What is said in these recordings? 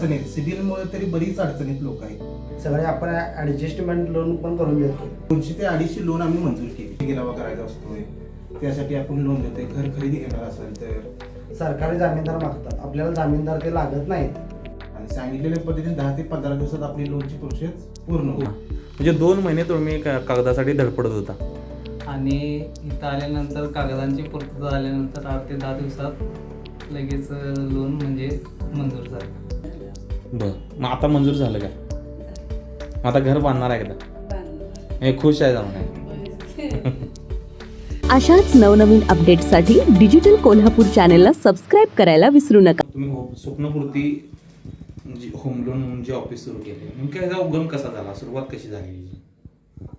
अडचणीत सिबिलमुळे तरी बरीच अडचणीत लोक आहेत. सगळे आपण ऍडजस्टमेंट लोन पण करून देतो दोनशे ते अडीचशे लोन आम्ही मंजूर केली. गिरावा करायचा असतोय. त्यासाठी आपण लोन देतोय. घर खरेदी घेणार असेल तर. सरकारी जामीनदार मागतात. आपल्याला जामीनदार ते लागत नाहीत. आणि सांगितलेल्या पद्धतीने दहा ते पंधरा दिवसात आपली लोनची प्रोसेस पूर्ण होईल. म्हणजे दोन महिने तुम्ही कागदासाठी धडपडत होता. आणि इथं आल्यानंतर कागदांची पूर्तता झाल्यानंतर आठ ते दहा दिवसात लगेच लोन म्हणजे मंजूर झालं. बर. मग आता मंजूर झालं काय मग आता घर बांधणार आहे एकदा हे खुश आहे जाऊन. अशाच नवनवीन अपडेट्ससाठी डिजिटल कोल्हापूर चॅनेलला सबस्क्राईब करायला विसरू नका. तुम्ही हो- स्वप्नपूर्ती म्हणजे होम लोन म्हणून जे ऑफिस सुरू केले नेमका ह्याचा उगम कसा झाला? सुरुवात कशी झाली?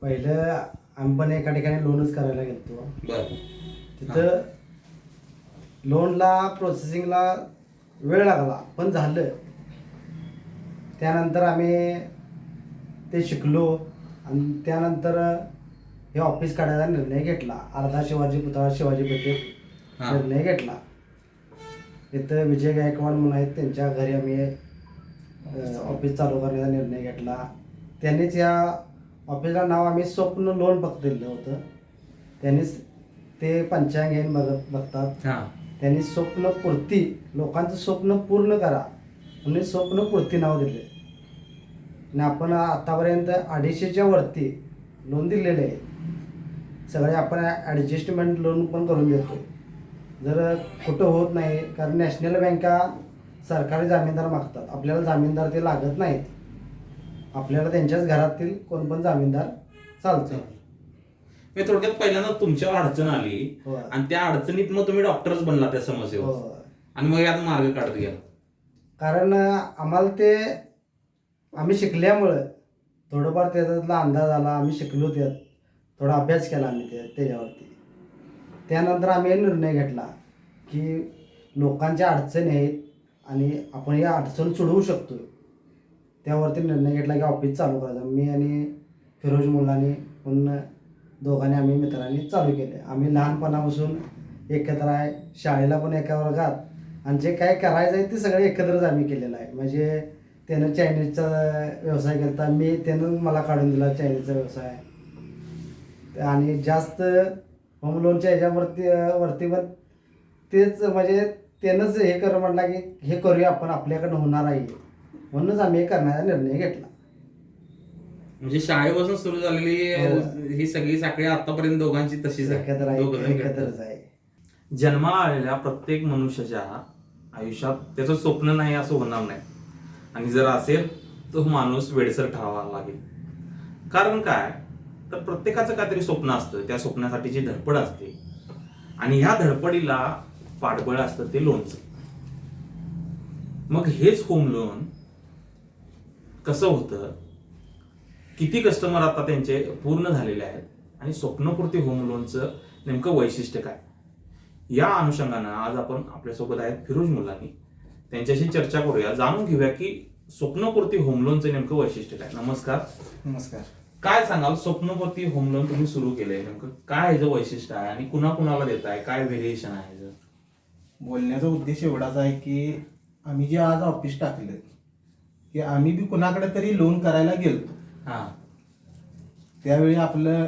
पहिलं आम्ही पण एका ठिकाणी लोनच करायला गेलतो. बर. तिथं लोनला प्रोसेसिंगला वेळ लागला पण झालं. त्यानंतर आम्ही ते शिकलो आणि त्यानंतर हे ऑफिस काढायचा निर्णय घेतला. अर्धा शिवाजी पुतळा शिवाजी पेठेत हा. निर्णय घेतला. इथं विजय गायकवाड म्हणून आहेत त्यांच्या घरी आम्ही अ, ऑफिस चालू करण्याचा निर्णय घेतला. त्यांनीच या ऑफिसला नाव आम्ही स्वप्न लोन फक्त दिलं होतं. त्यांनीच ते पंचांग घेऊन बघत बघतात. हा. त्यांनी स्वप्नपूर्ती लोकांचं स्वप्न पूर्ण करा. म्हणून स्वप्नपूर्ती नाव दिले. आणि आपण आतापर्यंत अडीचशेच्या वरती लोन दिलेले आहे सगळे आपण ॲडजस्टमेंट लोन पण करून देतो जर कुठं होत नाही कारण नॅशनल बँका सरकारी जामीनदार मागतात. आपल्याला जामीनदार ते लागत नाहीत. आपल्याला त्यांच्याच घरातील कोण पण जामीनदार चालतं. मी थोडक्यात पहिल्यांदा तुमच्यावर अडचण आली. आणि त्या अडचणीत मग तुम्ही डॉक्टरच बनला त्या समस्येवर. आणि मग यात मार्ग काढत गेला कारण आम्हाला ते आम्ही शिकल्यामुळं थोडंफार त्याच्यातला अंदाज आला आम्ही शिकलो त्यात. थोडा अभ्यास केला आम्ही त्या त्याच्यावरती. त्यानंतर आम्ही निर्णय घेतला की लोकांच्या अडचणी आहेत आणि आपण या अडचण सोडवू शकतो त्यावरती निर्णय घेतला की ऑफिस चालू करायचं. मी आणि फिरोज मुलांनी पण दोघांनी आम्ही मित्रांनी चालू केले. आम्ही लहानपणापासून एकत्र आहे. शाळेला पण एका वर्गात आणि जे काय करायचं आहे ते सगळे एकत्रच आम्ही केलेलं आहे. म्हणजे त्यानं चायनीजचा व्यवसाय केला मी त्यानं मला काढून दिला चायनीजचा व्यवसाय. आणि जास्त होम लोनच्या ह्याच्यावरती वरती पण तेच म्हणजे त्यानंच हे कर म्हटला की हे करूया आपण आपल्याकडनं होणार आहे. म्हणूनच आम्ही हे करण्याचा निर्णय घेतला. म्हणजे शाळेपासून सुरू झालेली हो. ही सगळी साखळी आतापर्यंत दोघांची तशीच एकत्रच. आहे. जन्माला आलेल्या प्रत्येक मनुष्याच्या आयुष्यात त्याचं स्वप्न नाही असं होणार नाही. आणि जर असेल तो माणूस वेडसर ठरावा लागेल. कारण काय? तर प्रत्येकाचं काहीतरी स्वप्न असतं. त्या स्वप्नासाठी जी धडपड असते. आणि ह्या धडपडीला पाठबळ असतं ते लोनचं मग हेच होम लोन कसं होतं? किती कस्टमर आता त्यांचे पूर्ण झालेले आहेत? आणि स्वप्नपूर्ती होम लोनचं नेमकं वैशिष्ट्य काय? या अनुषंगानं आज आपण आपल्यासोबत आहेत फिरोज मुलांनी. त्यांच्याशी चर्चा करूया. जाणून घेऊया की स्वप्नपूर्ती होम लोनचं नेमकं वैशिष्ट्य काय? नमस्कार. नमस्कार. काय सांगाल? स्वप्नपूर्ती होम लोन तुम्ही सुरू केलंय नेमकं. काय ह्याचं वैशिष्ट्य आहे आणि कुणा कुणाला देताय? काय व्हेरिएशन आहे ह्याचं? बोलण्याचा उद्देश एवढाच आहे की आम्ही जे आज ऑफिस टाकलं की आम्ही बी कुणाकडे तरी लोन करायला गेलतो हा. त्यावेळी आपलं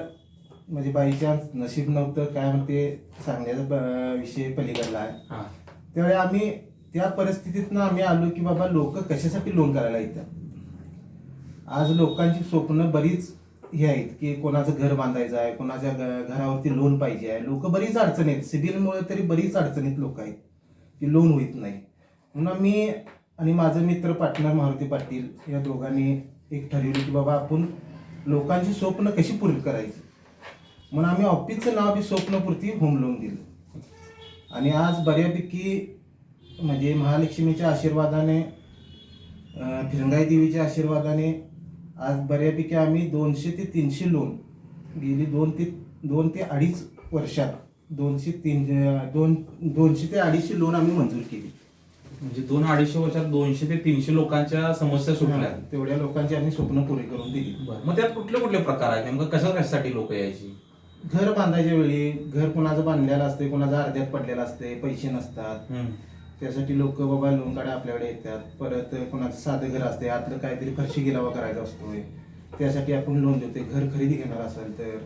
म्हणजे बाई चान्स नशीब नव्हतं काय म्हणते सांगण्याचा ब- विषय पलीकडला आहे. हा. त्यावेळी आम्ही त्या परिस्थितीतनं आम्ही आलो की बाबा लोक कशासाठी लोन करायला येतात? आज लोकांची स्वप्न बरीच हे आहेत की कोणाचं घर बांधायचं आहे कोणाच्या घ- घरावरती लोन पाहिजे आहे. लोक बरीच अडचणी आहेत. सिबिलमुळे तरी बरीच अडचणीत लोक आहेत की लोन होत नाही. म्हणून मी आणि माझं मित्र पार्टनर मारुती पाटील या दोघांनी एक ठरवलं की बाबा आपण लोकांची स्वप्न कशी पूर्ण करायची? म्हणून आम्ही ऑफिसचं नाव बी स्वप्नपूर्ती होम लोन दिलं. आणि आज बऱ्यापैकी म्हणजे महालक्ष्मीच्या आशीर्वादाने फिरंगाई देवीच्या आशीर्वादाने आज बऱ्यापैकी आम्ही दोनशे ते तीनशे लोन गेली दोन ते दोन ते अडीच वर्षात. दोनशे तीन दोन दोनशे ते अडीचशे लोन आम्ही मंजूर केली. म्हणजे दोन अडीचशे वर्षात दोनशे ते तीनशे लोकांच्या समस्या सुटल्या. हा, तेवढ्या लोकांची आम्ही स्वप्न पुरी करून दिली. मग त्यात कुठले कुठले प्रकार आहेत? नेमकं कशा कशासाठी लोक यायची? घर बांधायच्या वेळी घर कोणाचं बांधलेलं असते कोणाचं अर्ध्यात पडलेलं असते पैसे नसतात. त्यासाठी लोक बाबा लोन काढा आपल्याकडे येतात. परत कोणाचं साधं घर असते आतलं काहीतरी फरशी गिलावा करायचा असतोय. त्यासाठी आपण लोन देतोय. घर खरेदी घेणार असेल तर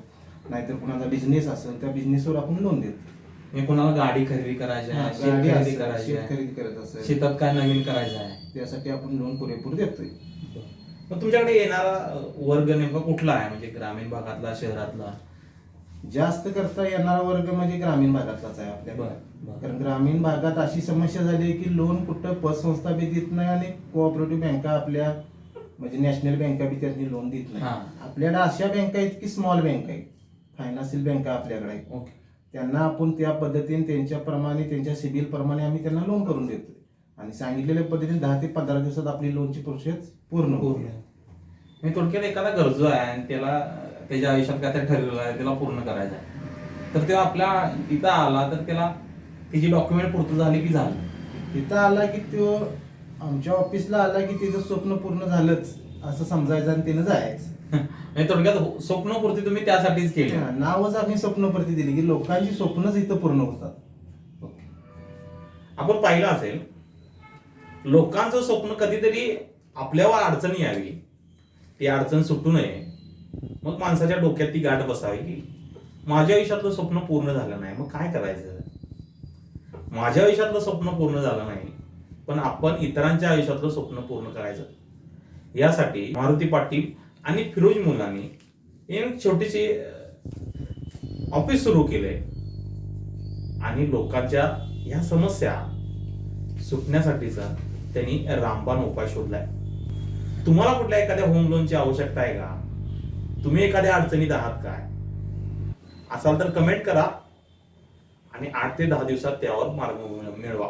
नाहीतर कोणाचा बिझनेस असेल त्या बिझनेसवर आपण लोन देतो म्हणजे कोणाला गाडी खरेदी करायची आहे शेत खरेदी करत असेल. शेतात काय नवीन करायचं आहे? त्यासाठी आपण लोन पुरेपूर देतोय. मग तुमच्याकडे येणारा वर्ग नेमका कुठला आहे? म्हणजे ग्रामीण भागातला शहरातला? जास्त करता येणारा वर्ग म्हणजे ग्रामीण भागातलाच आहे आपल्याकडे. कारण ग्रामीण भागात अशी समस्या झाली आहे की लोन कुठं पतसंस्था बी देत नाही आणि कोऑपरेटिव्ह बँका आपल्या म्हणजे नॅशनल बँका बी त्यातनी लोन देत नाही. आपल्याकडे अशा बँका आहेत की स्मॉल बँका आहेत. फायनान्शियल बँका आपल्याकडे आहेत. ओके. त्यांना आपण त्या पद्धतीने त्यांच्याप्रमाणे त्यांच्या सिबिल प्रमाणे आम्ही त्यांना लोन करून देतोय. आणि सांगितलेल्या पद्धतीने दहा ते पंधरा दिवसात आपली लोनची प्रोसेस पूर्ण होईल. म्हणजे थोडक्यात एखादा गरजू आहे आणि त्याला त्याच्या आयुष्यात काय ठरलेलं आहे त्याला पूर्ण करायचं आहे. तर तेव्हा आपल्या इथं आला तर त्याला त्याची डॉक्युमेंट पूर्त झाली की झालं. तिथं आला की तो आमच्या ऑफिसला आला की त्याचं स्वप्न पूर्ण झालंच असं समजायचं आणि त्यानं जायचं. म्हणजे थोडक्यात स्वप्नपूर्ती तुम्ही त्यासाठीच केली. नावच आम्ही स्वप्नप्रती दिली की लोकांची स्वप्नच इथं पूर्ण होतात. आपण पाहिलं असेल लोकांचं स्वप्न कधीतरी आपल्यावर अडचणी यावी ती अडचण सुटू नये. मग माणसाच्या डोक्यात ती गाठ बसावी की माझ्या आयुष्यातलं स्वप्न पूर्ण झालं नाही. मग काय करायचं? माझ्या आयुष्यातलं स्वप्न पूर्ण झालं नाही पण आपण इतरांच्या आयुष्यातलं स्वप्न पूर्ण करायचं. यासाठी मारुती पाटील आणि फिरोज मुलांनी एक छोटीशी ऑफिस सुरू केले आणि लोकांच्या ह्या समस्या सुटण्यासाठीचा त्यांनी रामबाण उपाय शोधलाय. तुम्हाला कुठल्या एखाद्या होम लोनची आवश्यकता आहे का? तुम्ही एखाद्या अडचणीत आहात काय? असाल तर कमेंट करा आणि आठ ते दहा दिवसात त्यावर मार्ग मिळवा.